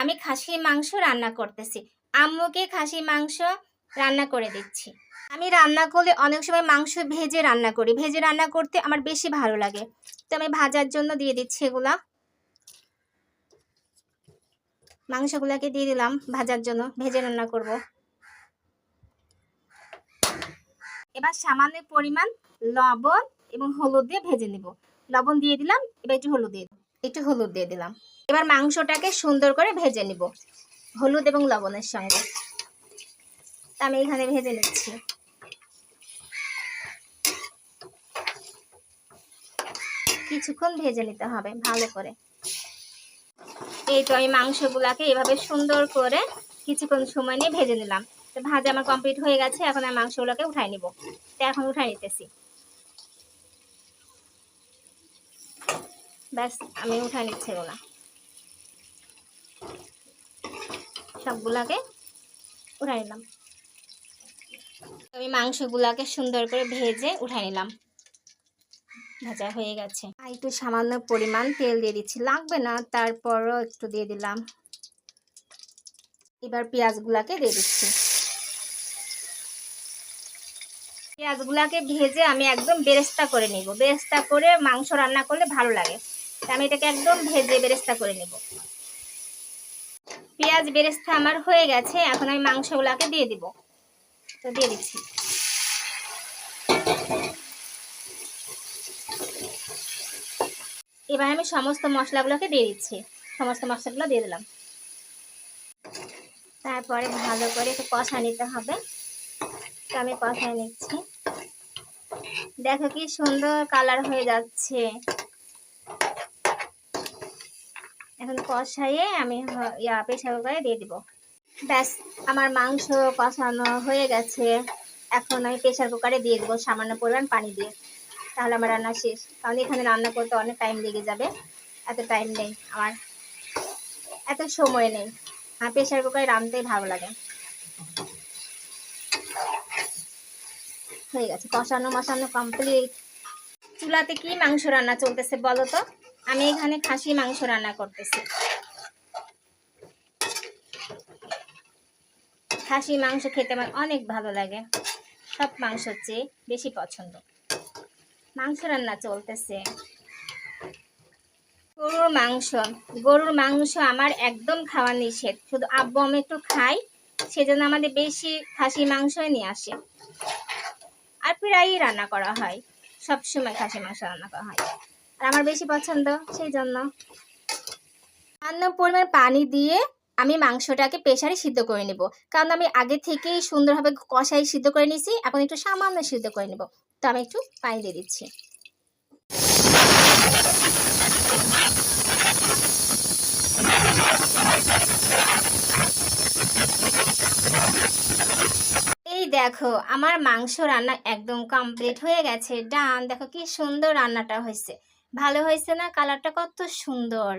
আমি খাসির মাংস রান্না করতেছি। আম্মুকে খাসি মাংস রান্না করে দিচ্ছি। আমি রান্না করলে অনেক সময় মাংস ভেজে রান্না করি। ভেজে রান্না করতে আমার বেশি ভালো লাগে। তো আমি ভাজার জন্য দিয়ে দিচ্ছি এগুলা। মাংসগুলাকে দিয়ে দিলাম ভাজার জন্য। ভেজে রান্না করব। এবার সামান্য পরিমাণ লবণ এবং হলুদ দিয়ে ভেজে নিব। লবণ দিয়ে দিলাম, এবার একটু হলুদ দিয়ে একটু হলুদ দিয়ে দিলাম। এবার মাংসটাকে সুন্দর করে ভেজে নিব, হলুদ এবং লবণের সঙ্গে। তা আমি এখানে ভেজে নিচ্ছি। কিছুক্ষণ ভেজে নিতে হবে ভালো করে। এই তো আমি মাংসগুলাকে এভাবে সুন্দর করে কিছুক্ষণ সময় নিয়ে ভেজে নিলাম। তো ভাজা আমার কমপ্লিট হয়ে গেছে, এখন আমি মাংসগুলোকে উঠাই নিব। তো এখন উঠাই নিতেছি। ব্যাস, আমি উঠাই নিচ্ছি এগুলা। সবগুলাকে উঠাই নিলাম। আমি মাংসগুলাকে সুন্দর করে ভেজে উঠাই নিলাম। ভাজা হয়ে গেছে। একটু সামান্য পরিমাণ তেল দিয়ে দিচ্ছি। লাগবে না, তারপরও একটু দিয়ে দিলাম। এবার পেঁয়াজগুলাকে দিয়ে দিচ্ছি। পেঁয়াজগুলাকে ভেজে আমি একদম বেরেস্তা করে নিব। বেরেস্তা করে মাংস রান্না করলে ভালো লাগে। আমি এটাকে একদম ভেজে বেরেস্তা করে নেব। পেঁয়াজ বেরেস্তা আমার হয়ে গেছে, এখন আমি মাংসগুলাকে দিয়ে দিব। তো দিয়ে দিচ্ছি। এবার আমি সমস্ত মশলাগুলোকে দিয়ে দিচ্ছি। সমস্ত মশলাগুলো দিয়ে দিলাম। তারপরে ভালো করে একটু কষা নিতে হবে। তো আমি কষায় নিচ্ছি। দেখো কি সুন্দর কালার হয়ে যাচ্ছে। এখন কষাইয়ে আমি ইয়া প্রেশার কুকারে দিয়ে দিব। ব্যাস, আমার মাংস কষানো হয়ে গেছে। এখন আমি প্রেশার কুকারে দিয়ে দেবো সামান্য পরিমাণ পানি দিয়ে। তাহলে আমার রান্না শেষ। কারণ এখানে রান্না করতে অনেক টাইম লেগে যাবে। এত টাইম নেই আমার। এত সময় নেই। হ্যাঁ প্রেশার কুকারে রাঁধতেই ভালো লাগে। হয়ে গেছে। কষানো মশানো কমপ্লিট চুলাতে কি মাংস রান্না চলতেছে বলো তো? আমি এখানে খাসি মাংস রান্না করতেছি। খাসি মাংস খেতে আমার অনেক ভালো লাগে। সব মাংসর চেয়ে বেশি পছন্দ। মাংস রান্না চলতেছে। গরুর মাংস। গরুর মাংস আমার একদম খাওয়া নিষেধ। শুধু আব্বু, আমি একটু খাই, সেজন্য আমাদের বেশি খাসি মাংসই নিয়ে আসে। আর প্রায়ই রান্না করা হয়। সব সময় খাসি মাংস রান্না করা হয়। আর আমার বেশি পছন্দ সেই জন্য। সামান্য পরিমাণ পানি দিয়ে আমি মাংসটাকে প্রেশারে সিদ্ধ করে নেব। কারণ আমি আগে থেকেই সুন্দরভাবে কষাই সিদ্ধ করে নিয়েছি, এখন একটু সামান্য সিদ্ধ করে নেব। তো আমি একটু পানি দিয়ে দিচ্ছি এই দেখো, আমার মাংস রান্না একদম কমপ্লিট হয়ে গেছে। ডান, দেখো কি সুন্দর রান্নাটা হয়েছে। ভালো হয়েছে না? কালারটা কত সুন্দর।